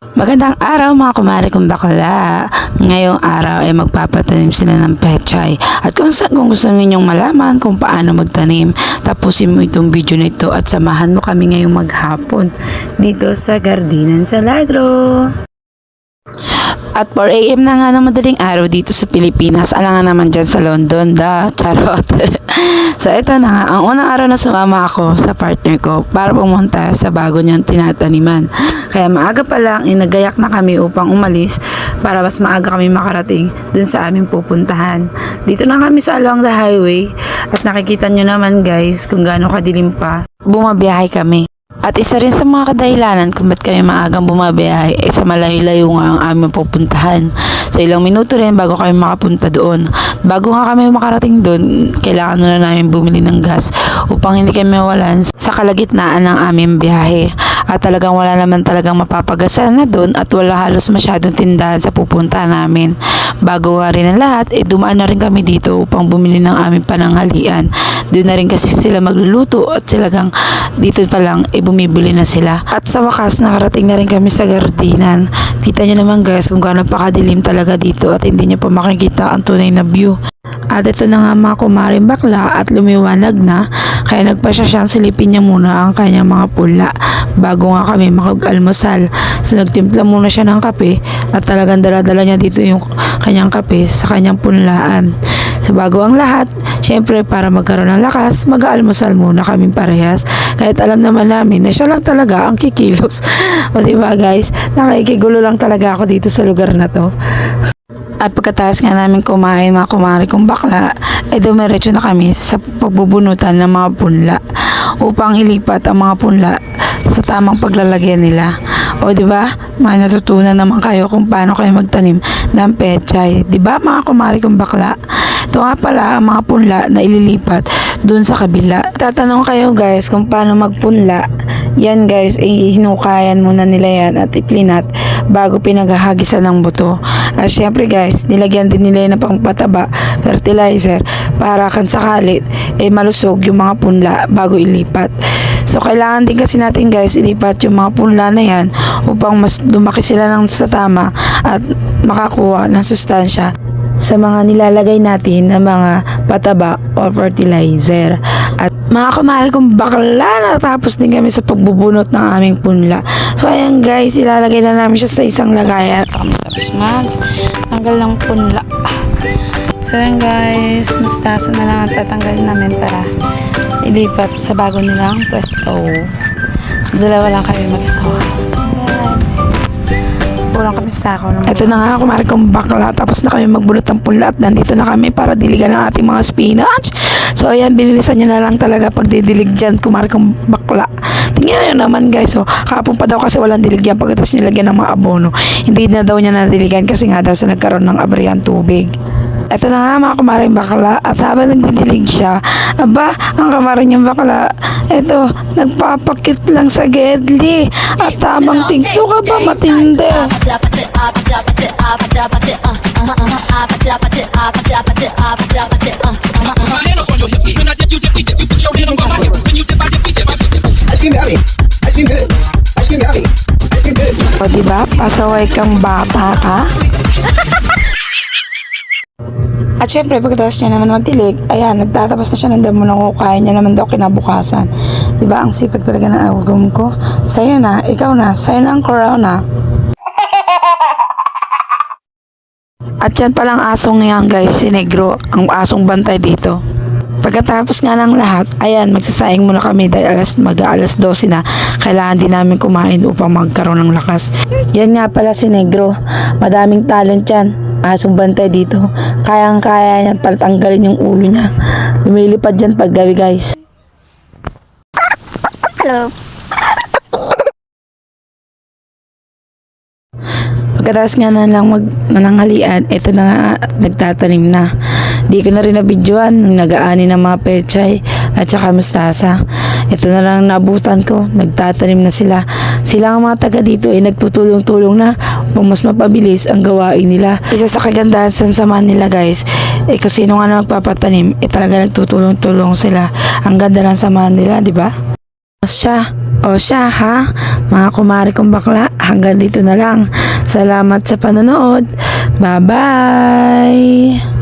Magandang araw mga kumari kong bakla. Ngayong araw ay magpapatanim sila ng pechay. At kung, sa, kung gusto ninyong malaman kung paano magtanim, tapusin mo itong video na ito at samahan mo kami ngayong maghapon dito sa Gardinan sa Lagro. At 4 a.m. na nga ng madaling araw dito sa Pilipinas. Alangan naman dyan sa London, da. Charot. so, ito na nga. Ang unang araw na sumama ako sa partner ko para pumunta sa bago niyang tinataniman. Kaya maaga pa lang, inagayak na kami upang umalis para mas maaga kami makarating dun sa aming pupuntahan. Dito na kami sa along the highway at nakikita nyo naman guys kung gaano kadilim pa. Bumabiyahe kami. At isa rin sa mga kadahilanan kung ba't kami maagang bumabiyahe ay sa malayo-layo nga ang aming pupuntahan. So ilang minuto rin bago kami makapunta doon. Bago nga kami makarating doon, kailangan muna namin bumili ng gas upang hindi kami mawalan sa kalagitnaan ng aming biyahe. At talagang wala naman talagang mapapagasan na doon at wala halos masyadong tindahan sa pupunta namin. Bago nga rin ang lahat, eh dumaan na rin kami dito upang bumili ng aming pananghalian. Doon na rin kasi sila magluluto at talagang dito pa lang eh bumibili na sila. At sa wakas nakarating na rin kami sa Gardinan. Kita nyo naman guys kung gaano pa kadilim talaga dito at hindi nyo pa makikita ang tunay na view. At ito na nga mga kumaring bakla at lumiwanag na kaya nagpa siya siyang silipin niya muna ang kanyang mga pula bago nga kami makag-almusal. So nagtimpla muna siya ng kape at talagang dala-dala niya dito yung kanyang kape sa kanyang punlaan. So bago ang lahat, syempre para magkaroon ng lakas, mag-aalmusal muna kaming parehas. Kahit alam naman namin na siya lang talaga ang kikilos. o diba guys, nakikigulo lang talaga ako dito sa lugar na to. At pagkatapos nga namin kumain mga kumari kong bakla, eh dumiretso na kami sa pagbubunutan ng mga punla upang ilipat ang mga punla sa tamang paglalagyan nila. O di ba? May natutunan naman kayo kung paano kayo magtanim ng pechay. Di ba mga kumari kong bakla? Ito nga pala ang mga punla na ililipat dun sa kabila. Tatanong kayo guys kung paano magpunla. Yan guys, eh, hinukayan muna nila yan at iplinat bago pinaghahagisan ng buto. At syempre guys, nilagyan din nila yan ng pangpataba, fertilizer, para kan sakali eh malusog yung mga punla bago ilipat. So kailangan din kasi natin guys ilipat yung mga punla na yan upang mas lumaki sila ng sa tama at makakuha ng sustansya sa mga nilalagay natin na mga pataba o fertilizer. At mga kumahal kong bakla, natapos din kami sa pagbubunot ng aming punla. So ayan guys, ilalagay na namin siya sa isang lagayan. Tapos mag tanggal ng punla. So ayan guys, mustasa na lang ang namin para ilipat sa bago nilang pwesto. Dalawa lang kami mag-asawa. Kulang kami sa ako. Ito na nga, kumari kong bakla. Tapos na kami magbulot ng pula at nandito na kami para diligan ang ating mga spinach. So, ayan, binilisan niya na lang talaga pag didilig dyan, kumari kong bakla. Tingnan nyo naman guys, so, kapon pa daw kasi walang diligyan pagkatapos nilagyan ng mga abono. Hindi na daw niya nadiligan kasi nga daw sa nagkaroon ng abrihan tubig. Ito na nga mga kumaring bakla at habang nagdidilig siya, aba, ang kamarin niyang bakla, ito, nagpapakit lang sa gedli at tamang tingto ka ba matindi. O diba, pasaway kang bata ka? At syempre, pagkatapos niya naman magdilig, ayan, nagtatapos na siya ng damo ng kukain niya naman daw kinabukasan. Diba, ang sipag talaga ng agum ko. Sa'yo na, ikaw na, sa'yo na ang corona. At yan palang asong yan guys, si Negro, ang asong bantay dito. Pagkatapos nga ng lahat, ayan, magsasayang muna kami dahil alas, mag alas 12 na. Kailangan din namin kumain upang magkaroon ng lakas. Yan nga pala si Negro. Madaming talent yan. Asong bantay dito. Kayang-kaya niya palatanggalin yung ulo niya. Lumilipad dyan pag gabi guys. Pagkatapos nga na lang mag nananghalian, ito na nga nagtatanim na. Di ko na rin nabidyoan nung nagaani ng mga pechay at saka mustasa. Ito na lang nabutan ko, nagtatanim na sila. Sila ang mga taga dito ay nagtutulong-tulong na upang mas mapabilis ang gawain nila. Isa sa kagandahan sa samahan nila guys, eh kung sino nga na magpapatanim, eh talaga nagtutulong-tulong sila. Ang ganda ng samahan nila, di ba? siya. O siya ha, mga kumari kong bakla, hanggang dito na lang. Salamat sa panonood. Bye-bye!